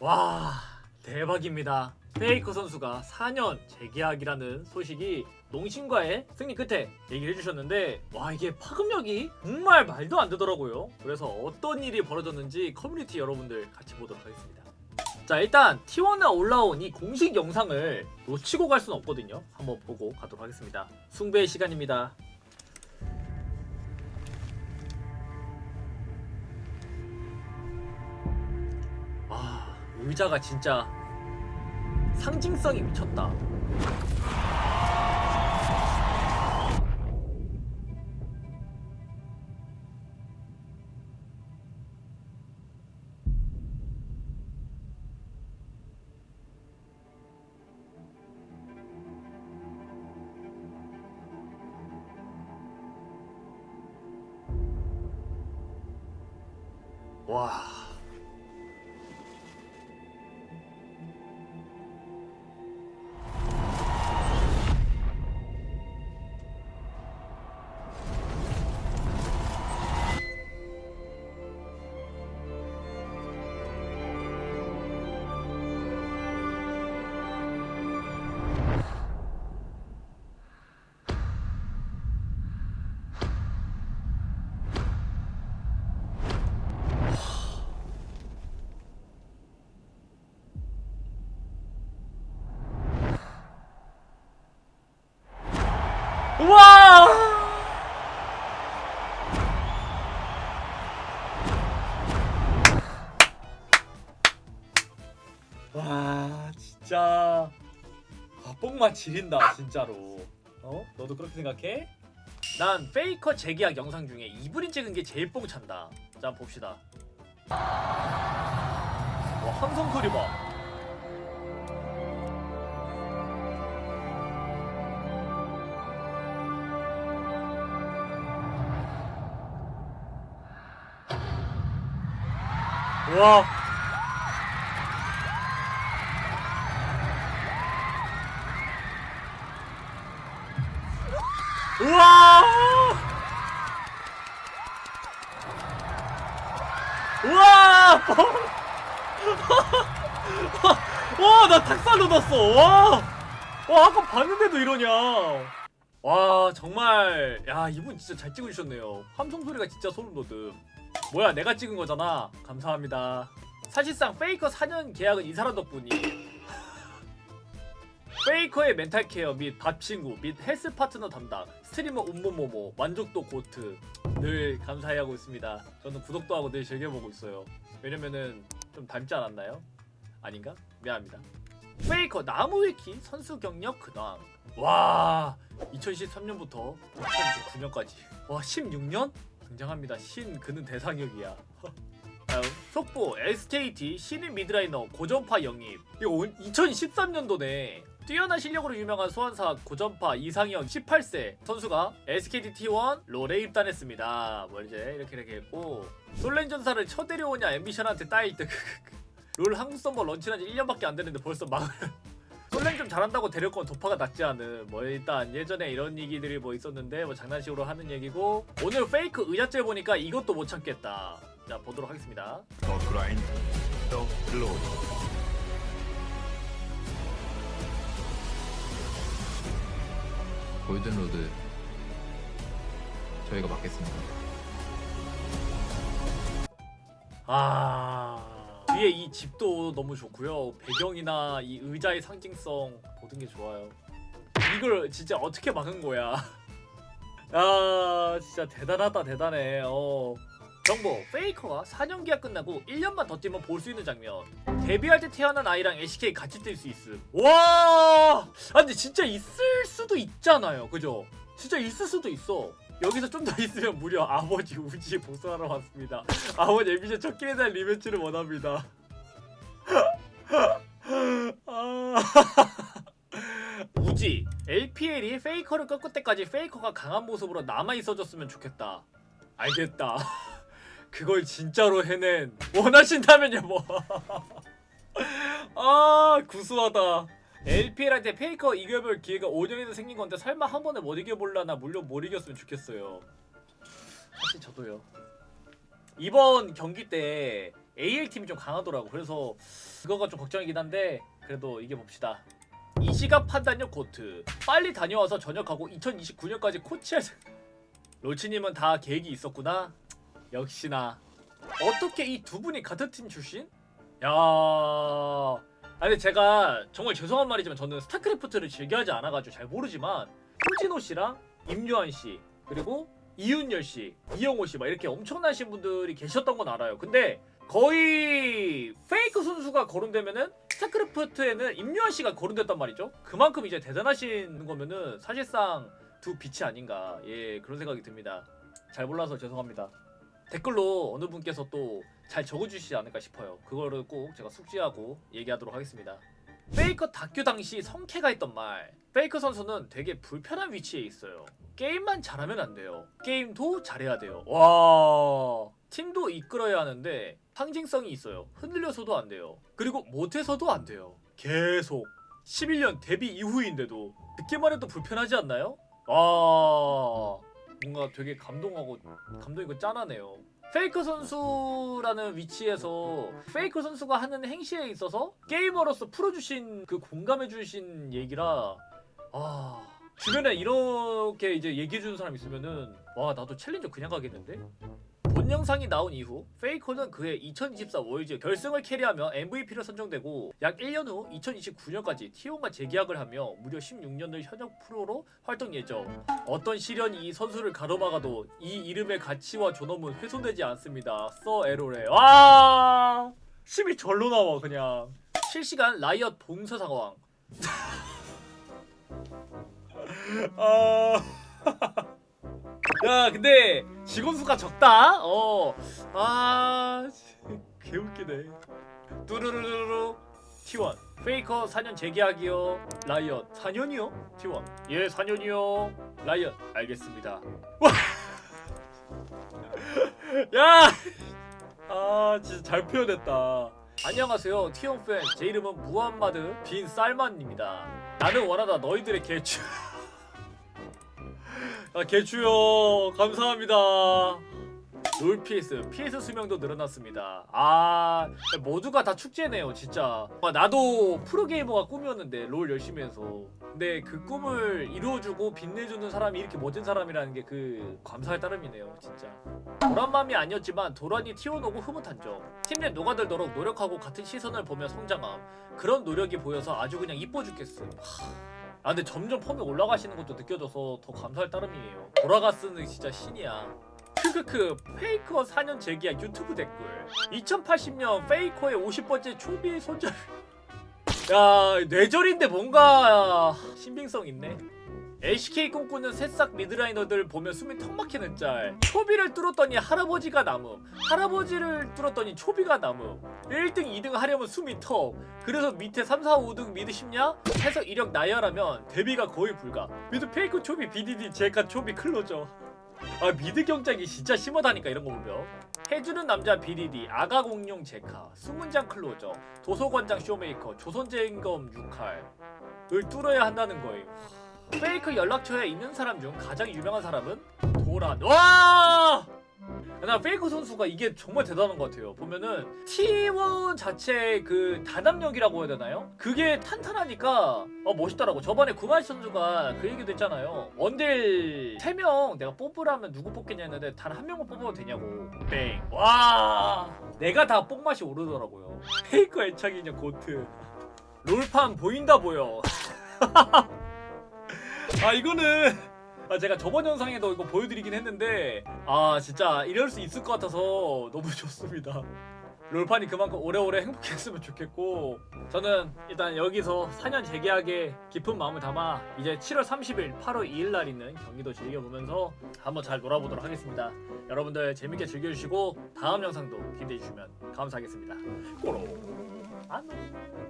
와 대박입니다. 페이커 선수가 4년 재계약이라는 소식이 농심과의 승리 끝에 얘기를 해주셨는데 와 이게 파급력이 정말 말도 안 되더라고요. 그래서 어떤 일이 벌어졌는지 커뮤니티 여러분들 같이 보도록 하겠습니다. 자 일단 T1에 올라온 이 공식 영상을 놓치고 갈 수는 없거든요. 한번 보고 가도록 하겠습니다. 숭배의 시간입니다. 의자가 진짜 상징성이 미쳤다. 와. 우와! 와 진짜 아, 뽕맛 지린다 진짜로 어? 너도 그렇게 생각해? 난 페이커 재계약 영상 중에 이분이 찍은 게 제일 뽕 찬다 자 봅시다 와 함성 소리 봐 와. 우와! 우와! 와, 나 닭살 돋았어. 와! 와, 아까 봤는데도 이러냐. 와, 정말 야, 이분 진짜 잘 찍어 주셨네요. 함성 소리가 진짜 소름 돋음. 뭐야 내가 찍은 거잖아. 감사합니다. 사실상 페이커 4년 계약은 이 사람 덕분이 페이커의 멘탈 케어 및 밥친구 및 헬스 파트너 담당 스트리머 운모모모 만족도 고트. 늘 감사해 하고 있습니다. 저는 구독도 하고 늘 즐겨보고 있어요. 왜냐면은 좀 닮지 않았나요? 아닌가? 미안합니다. 페이커 나무위키 선수 경력 근황. 와 2013년부터 2029년까지. 와 16년? 굉장합니다. 신 그는 대상역이야. 다음 속보 SKT 신인 미드라이너 고전파 영입. 이거 2013년도네. 뛰어난 실력으로 유명한 소환사 고전파 이상형 18세 선수가 SKT T1 롤에 입단했습니다. 뭐 이제 이렇게 이렇게 했고 솔랭 전사를 쳐데려오냐 앰비션한테 따일 때롤 한국 서버 런칭한 지 1년밖에 안 됐는데 벌써 막을 솔랭 좀 잘한다고 데려온 도파가 낫지 않은 뭐 일단 예전에 이런 얘기들이 뭐 있었는데 뭐 장난식으로 하는 얘기고 오늘 페이크 의자째 보니까 이것도 못 참겠다 자 보도록 하겠습니다 The grind, the glory. 골든로드 저희가 맡겠습니다. 아 뒤에 이 집도 너무 좋고요. 배경이나 이 의자의 상징성 모든 게 좋아요. 이걸 진짜 어떻게 막은 거야? 아 진짜 대단하다 대단해. 어. 정보 페이커가 4년 계약 끝나고 1년만 더 뛰면 볼 수 있는 장면. 데뷔할 때 태어난 아이랑 LCK 같이 뛸 수 있음. 와! 아, 근데 진짜 있을 수도 있잖아요. 그죠? 진짜 있을 수도 있어 여기서 좀 더 있으면 무려 아버지 우지 복수하러 왔습니다. 아버지 에비전 첫 끼에 대한 리벤지를 원합니다. 아... 우지 LPL이 페이커를 꺾을 때까지 페이커가 강한 모습으로 남아 있어줬으면 좋겠다. 알겠다. 그걸 진짜로 해낸 원하신다면요 뭐. 뭐아 구수하다 LPL 할때 페이커 이겨볼 기회가 5년에서 생긴 건데 설마 한 번에 못 이겨볼라나 물론 못 이겼으면 좋겠어요 사실 저도요 이번 경기 때 AL 팀이 좀 강하더라고. 그래서 그거가 좀 걱정이긴 한데 그래도 이겨 봅시다. 이 시각 판단력 고트 빨리 다녀와서 전역하고 2029년까지 코치할 생- 로치님은 다 계획이 있었구나. 역시나 어떻게 이 두 분이 같은 팀 출신? 야, 아니 제가 정말 죄송한 말이지만 저는 스타크래프트를 즐겨하지 않아가지고 잘 모르지만 홍진호 씨랑 임요한 씨 그리고 이윤열 씨, 이영호 씨 막 이렇게 엄청나신 분들이 계셨던 건 알아요. 근데 거의 페이크 선수가 거론되면은 스타크래프트에는 임요한 씨가 거론됐단 말이죠. 그만큼 이제 대단하신 거면은 사실상 두 빛이 아닌가 예 그런 생각이 듭니다. 잘 몰라서 죄송합니다. 댓글로 어느 분께서 또 잘 적어주시지 않을까 싶어요. 그거를 꼭 제가 숙지하고 얘기하도록 하겠습니다. 페이커 다큐 당시 성캐가 했던 말. 페이커 선수는 되게 불편한 위치에 있어요. 게임만 잘하면 안 돼요. 게임도 잘해야 돼요. 와. 팀도 이끌어야 하는데 상징성이 있어요. 흔들려서도 안 돼요. 그리고 못해서도 안 돼요. 계속 11년 데뷔 이후인데도 듣기만 해도 불편하지 않나요? 와. 뭔가 되게 감동하고 감동이고 짠하네요. 페이커 선수라는 위치에서 페이커 선수가 하는 행시에 있어서 게이머로서 풀어주신 그 공감해주신 얘기라 아 주변에 이렇게 이제 얘기해주는 사람 있으면은 와 나도 챌린저 그냥 가겠는데? 본 영상이 나온 이후 페이커는 그해 2024 월즈 결승을 캐리하며 MVP로 선정되고 약 1년 후 2029년까지 T1과 재계약을 하며 무려 16년을 현역 프로로 활동 예정 어떤 시련이 이 선수를 가로막아도 이 이름의 가치와 존엄은 훼손되지 않습니다. 써 에로레. 와! 심이 절로 나와 그냥. 실시간 라이엇 봉쇄 상황. 아. 야, 근데 직원 수가 적다. 어. 아, 개웃기네. 뚜루루루루. T1 페이커 4년 재계약이요. 라이엇. 4년이요? T1 예 4년이요. 라이엇. 알겠습니다. 와! 야! 아 진짜 잘 표현했다. 안녕하세요. T1 팬제 이름은 무함마드 빈 살만입니다. 나는 원하다. 너희들의 개추 아 개추요 감사합니다 롤 PS, PS 수명도 늘어났습니다. 아, 모두가 다 축제네요, 진짜. 아, 나도 프로게이머가 꿈이었는데, 롤 열심히 해서. 근데 그 꿈을 이루어주고 빛내주는 사람이 이렇게 멋진 사람이라는 게 그 감사할 따름이네요, 진짜. 도란 맘이 아니었지만 도란이 튀어나오고 흐뭇한 점. 팀내 녹아들도록 노력하고 같은 시선을 보며 성장함. 그런 노력이 보여서 아주 그냥 이뻐 죽겠음. 하... 아 근데 점점 폼이 올라가시는 것도 느껴져서 더 감사할 따름이에요. 돌아가스는 진짜 신이야. 크크크 페이커 4년 재계약 유튜브 댓글 2080년 페이커의 50번째 초비 손절 야 뇌절인데 뭔가 신빙성 있네 LCK 꿈꾸는 새싹 미드라이너들 보면 숨이 턱 막히는 짤. 초비를 뚫었더니 할아버지가 남음 할아버지를 뚫었더니 초비가 남음 1등 2등 하려면 숨이 턱. 그래서 밑에 3, 4, 5등 미드 쉽냐? 해서 이력 나열하면 데뷔가 거의 불가. 미드 페이커 초비 BDD 제카 초비 클로저. 아 미드 경쟁이 진짜 심하다니까 이런 거 보면. 해주는 남자 BDD 아가 공룡 제카. 수문장 클로저. 도서관장 쇼메이커 조선재임검 6할을 뚫어야 한다는 거예요 페이크 연락처에 있는 사람 중 가장 유명한 사람은 도란 와! 나 페이커 선수가 이게 정말 대단한 것 같아요. 보면은 T1 자체 그 단합력이라고 해야 되나요? 그게 탄탄하니까 어 멋있더라고. 저번에 구마시 선수가 그 얘기도 했잖아요. 원딜 3명 내가 뽑으라면 누구 뽑겠냐 했는데 단 한 명만 뽑아도 되냐고. 땡. 와! 내가 다 뽕맛이 오르더라고요. 페이커 애착 인형 고트. 롤판 보인다 보여. 아 이거는 아 제가 저번 영상에도 이거 보여드리긴 했는데 아 진짜 이럴 수 있을 것 같아서 너무 좋습니다. 롤판이 그만큼 오래오래 행복했으면 좋겠고 저는 일단 여기서 4년 재계약에 깊은 마음을 담아 이제 7월 30일, 8월 2일 날 있는 경기도 즐겨보면서 한번 잘 놀아보도록 하겠습니다. 여러분들 재밌게 즐겨주시고 다음 영상도 기대해 주시면 감사하겠습니다. 꼬로 안녕.